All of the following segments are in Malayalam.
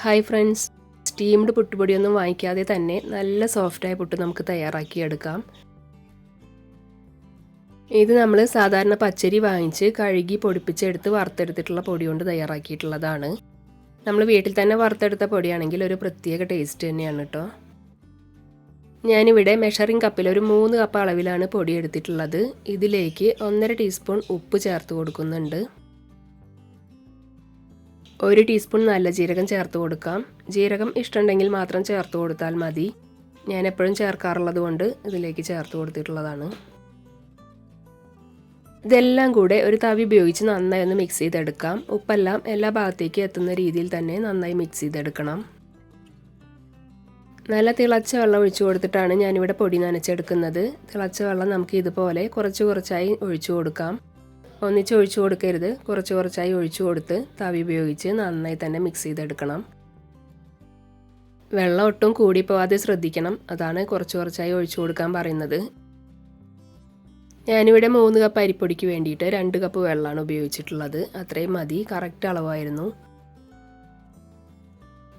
Hi friends. സ്റ്റീംഡ് പുട്ടുപൊടിയൊന്നും വാങ്ങിക്കാതെ തന്നെ നല്ല സോഫ്റ്റായ പുട്ട് നമുക്ക് തയ്യാറാക്കിയെടുക്കാം. ഇത് നമ്മൾ സാധാരണ പച്ചരി വാങ്ങിച്ച് കഴുകി പൊടിപ്പിച്ചെടുത്ത് വറുത്തെടുത്തിട്ടുള്ള പൊടി കൊണ്ട് തയ്യാറാക്കിയിട്ടുള്ളതാണ്. നമ്മൾ വീട്ടിൽ തന്നെ വറുത്തെടുത്ത പൊടിയാണെങ്കിൽ ഒരു പ്രത്യേക ടേസ്റ്റ് തന്നെയാണ് കേട്ടോ ഞാനിവിടെ മെഷറിംഗ് കപ്പിൽ ഒരു മൂന്ന് കപ്പ് അളവിലാണ് പൊടി എടുത്തിട്ടുള്ളത്. ഇതിലേക്ക് ഒന്നര ടീസ്പൂൺ ഉപ്പ് ചേർത്ത് കൊടുക്കുന്നുണ്ട്. ഒരു ടീസ്പൂൺ നല്ല ജീരകം ചേർത്ത് കൊടുക്കാം. ജീരകം ഇഷ്ടമുണ്ടെങ്കിൽ മാത്രം ചേർത്ത് കൊടുത്താൽ മതി. ഞാൻ എപ്പോഴും ചേർക്കാറുള്ളത് കൊണ്ട് ഇതിലേക്ക് ചേർത്ത് കൊടുത്തിട്ടുള്ളതാണ്. ഇതെല്ലാം കൂടെ ഒരു തവി ഉപയോഗിച്ച് നന്നായി ഒന്ന് മിക്സ് ചെയ്തെടുക്കാം. ഉപ്പെല്ലാം എല്ലാ ഭാഗത്തേക്കും എത്തുന്ന രീതിയിൽ തന്നെ നന്നായി മിക്സ് ചെയ്തെടുക്കണം. നല്ല തിളച്ച വെള്ളം ഒഴിച്ചു കൊടുത്തിട്ടാണ് ഞാനിവിടെ പൊടി നനച്ചെടുക്കുന്നത്. തിളച്ച വെള്ളം നമുക്ക് ഇതുപോലെ കുറച്ച് കുറച്ചായി ഒഴിച്ചു കൊടുക്കാം. ഒന്നിച്ച് ഒഴിച്ചു കൊടുക്കരുത്. കുറച്ച് കുറച്ചായി ഒഴിച്ചു കൊടുത്ത് തവി ഉപയോഗിച്ച് നന്നായി തന്നെ മിക്സ് ചെയ്തെടുക്കണം. വെള്ളം ഒട്ടും കൂടി പോവാതെ ശ്രദ്ധിക്കണം. അതാണ് കുറച്ച് കുറച്ചായി ഒഴിച്ചു കൊടുക്കാൻ പറയുന്നത്. ഞാനിവിടെ മൂന്ന് കപ്പ് അരിപ്പൊടിക്ക് വേണ്ടിയിട്ട് രണ്ട് കപ്പ് വെള്ളമാണ് ഉപയോഗിച്ചിട്ടുള്ളത്. അത്രയും മതി. കറക്റ്റ് അളവായിരുന്നു.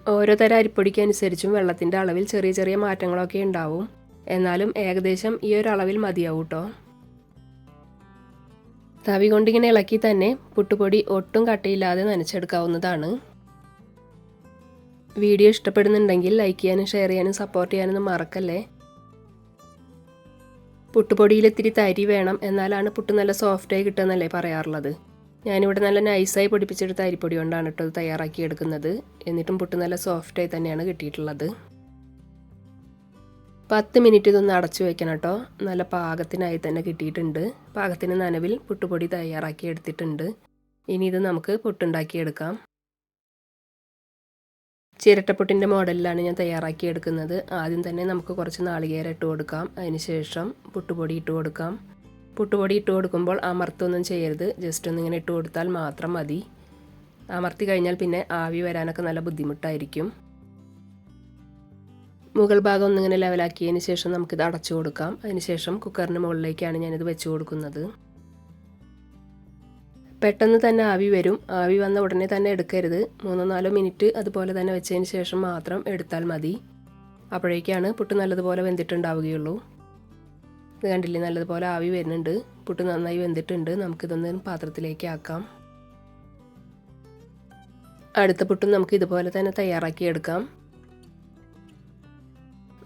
ഓരോ തരം അരിപ്പൊടിക്ക് അനുസരിച്ചും വെള്ളത്തിന്റെ അളവിൽ ചെറിയ ചെറിയ മാറ്റങ്ങളൊക്കെ ഉണ്ടാവും. എന്നാലും ഏകദേശം ഈ ഒരു അളവിൽ മതിയാവും കേട്ടോ തവി കൊണ്ടിങ്ങനെ ഇളക്കി തന്നെ പുട്ടുപൊടി ഒട്ടും കട്ടയില്ലാതെ നനച്ചെടുക്കാവുന്നതാണ്. വീഡിയോ ഇഷ്ടപ്പെടുന്നുണ്ടെങ്കിൽ ലൈക്ക് ചെയ്യാനും ഷെയർ ചെയ്യാനും സപ്പോർട്ട് ചെയ്യാനൊന്നും മറക്കല്ലേ? പുട്ടുപൊടിയിൽ ഇത്തിരി തരി വേണം. എന്നാലാണ് പുട്ട് നല്ല സോഫ്റ്റായി കിട്ടുമെന്നല്ലേ പറയാറുള്ളത്. ഞാനിവിടെ നല്ല നൈസായി പൊടിപ്പിച്ചെടുത്ത അരിപ്പൊടി കൊണ്ടാണ് കേട്ടോ തയ്യാറാക്കി എടുക്കുന്നത്. എന്നിട്ടും പുട്ട് നല്ല സോഫ്റ്റായി തന്നെയാണ് കിട്ടിയിട്ടുള്ളത്. പത്ത് മിനിറ്റ് ഇതൊന്ന് അടച്ചു വെക്കണം കേട്ടോ. നല്ല പാകത്തിനായി തന്നെ കിട്ടിയിട്ടുണ്ട്. പാകത്തിന് നനവിൽ പുട്ടുപൊടി തയ്യാറാക്കി എടുത്തിട്ടുണ്ട്. ഇനി ഇത് നമുക്ക് പുട്ടുണ്ടാക്കിയെടുക്കാം ചിരട്ടപ്പൊട്ടിന്റെ മോഡലിലാണ് ഞാൻ തയ്യാറാക്കി എടുക്കുന്നത്. ആദ്യം തന്നെ നമുക്ക് കുറച്ച് നാളികേരം ഇട്ട് കൊടുക്കാം. അതിനുശേഷം പുട്ടുപൊടി ഇട്ട് കൊടുക്കാം. പുട്ടുപൊടി ഇട്ട് കൊടുക്കുമ്പോൾ അമർത്തൊന്നും ചെയ്യരുത്. ജസ്റ്റ് ഒന്നിങ്ങനെ ഇട്ട് കൊടുത്താൽ മാത്രം മതി. അമർത്തി കഴിഞ്ഞാൽ പിന്നെ ആവി വരാനൊക്കെ നല്ല ബുദ്ധിമുട്ടായിരിക്കും. മുകൾ ഭാഗം ഒന്നിങ്ങനെ ലെവലാക്കിയതിന് ശേഷം നമുക്കിത് അടച്ചു കൊടുക്കാം. അതിനുശേഷം കുക്കറിന് മുകളിലേക്കാണ് ഞാനിത് വെച്ച് കൊടുക്കുന്നത്. പെട്ടെന്ന് തന്നെ ആവി വരും. ആവി വന്ന ഉടനെ തന്നെ എടുക്കരുത്. മൂന്നോ നാലോ മിനിറ്റ് അതുപോലെ തന്നെ വെച്ചതിന് ശേഷം മാത്രം എടുത്താൽ മതി. അപ്പോഴേക്കാണ് പുട്ട് നല്ലതുപോലെ വെന്തിട്ടുണ്ടാവുകയുള്ളൂ. ഇത് കണ്ടില്ലേ? നല്ലതുപോലെ ആവി വരുന്നുണ്ട്. പുട്ട് നന്നായി വെന്തിട്ടുണ്ട്. നമുക്കിതൊന്ന് പാത്രത്തിലേക്ക് ആക്കാം. അടുത്ത പുട്ടും നമുക്ക് ഇതുപോലെ തന്നെ തയ്യാറാക്കി എടുക്കാം.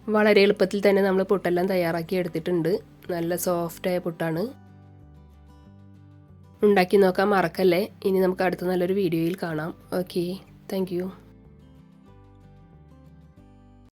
വളരെ എളുപ്പത്തിൽ തന്നെ നമ്മൾ പുട്ടെല്ലാം തയ്യാറാക്കി എടുത്തിട്ടുണ്ട്. നല്ല സോഫ്റ്റായ പുട്ടാണ്. ഉണ്ടാക്കി നോക്കാൻ മറക്കല്ലേ? ഇനി നമുക്ക് അടുത്ത നല്ലൊരു വീഡിയോയിൽ കാണാം. Okay thank